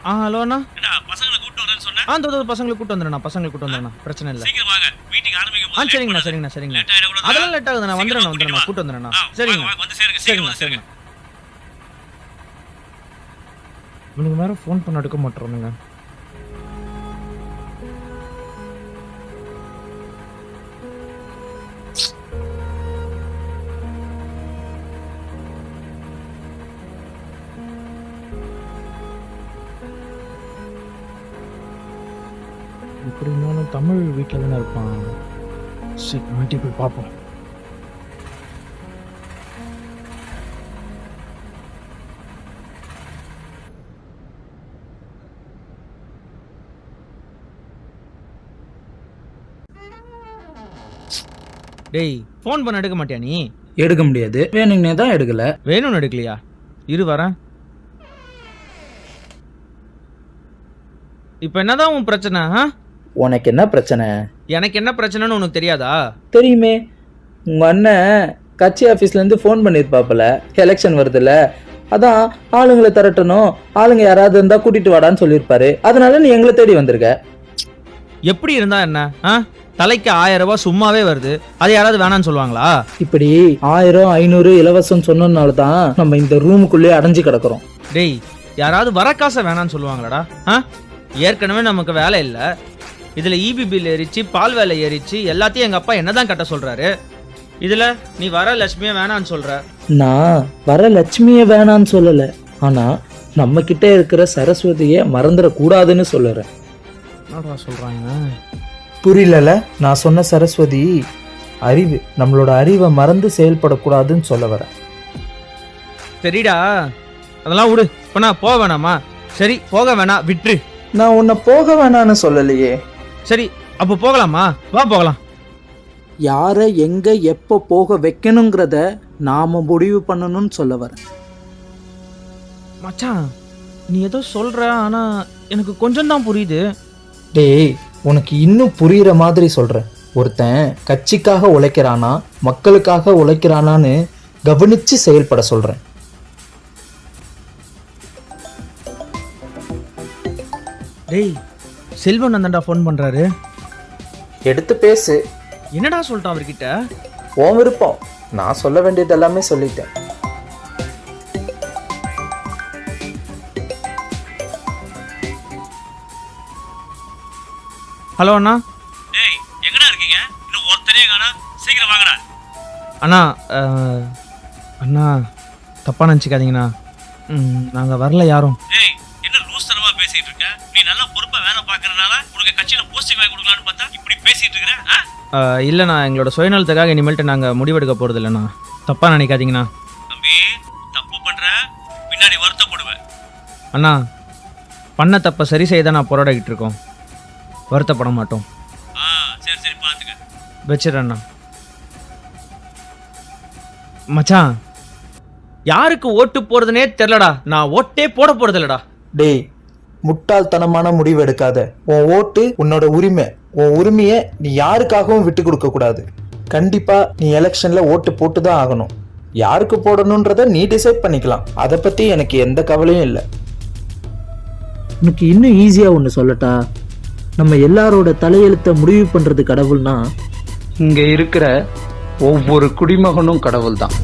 ஆ hello அண்ணா. பசங்களை கூட்டு வரேன்னு சொன்னேன். ஆ தோ பசங்களை கூட்டு வந்துடுண்ணா பசங்களை கூட்டு வந்துடுண்ணா பிரச்சனை இல்லை. சீக்கிரம் வாங்க. மீட்டிங் ஆரம்பிக்கும் ஆ போது சரிங்கண்ணா சரிங்கண்ணா சரிங்கண்ணா. அதெல்லாம் லேட் வந்துடுண்ணா வந்துடுண்ணா கூட்டு வந்துடுண்ணா ஆ, வாங்க, சரிங்கண்ணா. வாங்க, வந்து சேருங்க சீக்கிரம் சரிங்கண்ணா சேருங்க சரிங்கண்ணா. இவனுக்கு ஃபோன் பண்ண எடுக்க மாட்டேறானுங்க எப்படி இருந்தாலும் தமிழ் வீட்டில் தானே இருப்பான். சரி வீட்டுக்கு போய் பார்ப்போம். டேய் ஃபோன் பண்ண எடுக்க மாட்டியா நீ? எடுக்க முடியாது. வேணுங்கனே தான் எடுக்கல. வேணும்னு எடுக்கலையா? இரு வரேன். இப்போ என்னதான் உன் பிரச்சனை ஆ? உனக்கு என்ன பிரச்சனை? எனக்கு என்ன பிரச்சனைன்னு உனக்கு தெரியாதா? தெரியுமே. உங்க அண்ணன் கட்சி ஆஃபீஸ்ல இருந்து ஃபோன் பண்ணியிருப்பாப்புல எலெக்ஷன் வருதுல்ல அதான் ஆளுங்களை திரட்டணும். ஆளுங்க யாராவது இருந்தா கூட்டிட்டு வாடான்னு சொல்லியிருப்பாரு. அதனால நீ எங்களை தேடி வந்திருக்க. எப்படி இருந்தா என்ன? ஆ? தலைக்கு ஆயிரம் ரூபாய் சும்மாவே வருது. அது யாராவது வேணாம்னு சொல்லுவாங்களா? இப்படி ஆயிரம் ஐநூறு இலவசம் சொன்னதுனால தான் நம்ம இந்த ரூமுக்குள்ளே அடைஞ்சு கிடக்குறோம். டேய் யாராவது வர காசை வேணாம்னு சொல்லுவாங்களாடா? ஆ? ஏற்கனவே நமக்கு வேலை இல்லை. இதில் இபி பில் ஏறிச்சு பால் வேலை ஏறிச்சு எல்லாத்தையும் எங்கள் அப்பா என்னதான் கட்ட சொல்கிறாரு இதில் நீ வர லட்சுமியை வேணான்னு சொல்கிற நான் வர லட்சுமியை வேணான்னு சொல்லல. ஆனா நம்ம கிட்ட இருக்கிற சரஸ்வதியை மறந்துடக்கூடாதுன்னு சொல்லுறேன். என்னடா சொல்கிறாங்க புரியலல நான் சொன்ன சரஸ்வதி அறிவு நம்மளோட அறிவை மறந்து செயல்படக்கூடாதுன்னு சொல்ல வரேன் சரிடா. அதெல்லாம் விடு. இப்போ நான் போக வேணாமா? சரி போக வேணாம் விட்டுரு நான் உன்னை போக வேணான்னு சொல்லலையே. சரி அப்போ போகலாமா? வா போகலாம். யாரை எங்க எப்போ போக வைக்கணுங்கிறத நாம முடிவு பண்ணணும்னு சொல்ல வரேன் மச்சான் நீ ஏதோ சொல்கிற ஆனால் எனக்கு கொஞ்சம் தான் புரியுது. டேய் உனக்கு இன்னும் புரியுற மாதிரி சொல்றேன் ஒருத்தன் கட்சிக்காக உழைக்கிறானா மக்களுக்காக உழைக்கிறானான்னு கவனிச்சு செயல்பட சொல்றேன். டேய் செல்வன் அந்தண்டா ஃபோன் பண்ணுறாரு எடுத்து பேசு. என்னடா சொல்லிட்டான் அவர்கிட்ட? உன் விருப்பம். நான் சொல்ல வேண்டியது எல்லாமே சொல்லிட்டேன். ஹலோ அண்ணா. டேய் எங்கடா இருக்கீங்க? இன்னும் ஒருத்தரே காணா. சீக்கிரம் வாங்கடா. அண்ணா அஹ், அண்ணா தப்பாக நினச்சிக்காதீங்கண்ணா. நாங்கள் வரல யாரும். தரமா பேசிட்டு இருக்க. நீ நல்லா பொறுப்பா வேலை பாக்குறதுனால உனக்கு கட்சியில போஸ்டிங் வாங்கி கொடுக்கலான்னு பார்த்தா இப்படி பேசிட்டு இருக்கிற ஆ? அஹ், இல்லைண்ணா எங்களோட சுயநலத்துக்காக இனிமேல்ட்டு நாங்கள் முடிவெடுக்க போகிறது இல்லைண்ணா தப்பாக நினைக்காதீங்கண்ணா. தம்பி தப்பு பண்ற பின்னாடி வருத்தப்படுவேன் அண்ணா பண்ண தப்பை சரி செய்ய தான் நான் போராடிக்கிட்டு இருக்கோம். வருத்தப்பட மாட்டோம். ஆ சரி சரி பாத்துக்க. வச்சிடறேண்ணா மச்சான் யாருக்கு ஓட்டு போறதுனே தெரிலடா நான் ஓட்டே போட போறது இல்லடா டேய் முட்டாள்தனமான முடிவு எடுக்காத உன் ஓட்டு உன்னோட உரிமை. உன் உரிமையை நீ யாருக்காகவும் விட்டு கொடுக்க கூடாது கண்டிப்பா நீ எலெக்ஷன்ல ஓட்டு போட்டு தான் ஆகணும். யாருக்கு போடணுன்றத நீ டிசைட் பண்ணிக்கலாம். அதை பத்தி எனக்கு எந்த கவலையும் இல்லை. உனக்கு இன்னும் ஈஸியா ஒன்று சொல்லட்டா? நம்ம எல்லாரோட தலையெழுத்தை முடிவு பண்றது கடவுள்னா இங்க இருக்கிற ஒவ்வொரு குடிமகனும் கடவுள் தான்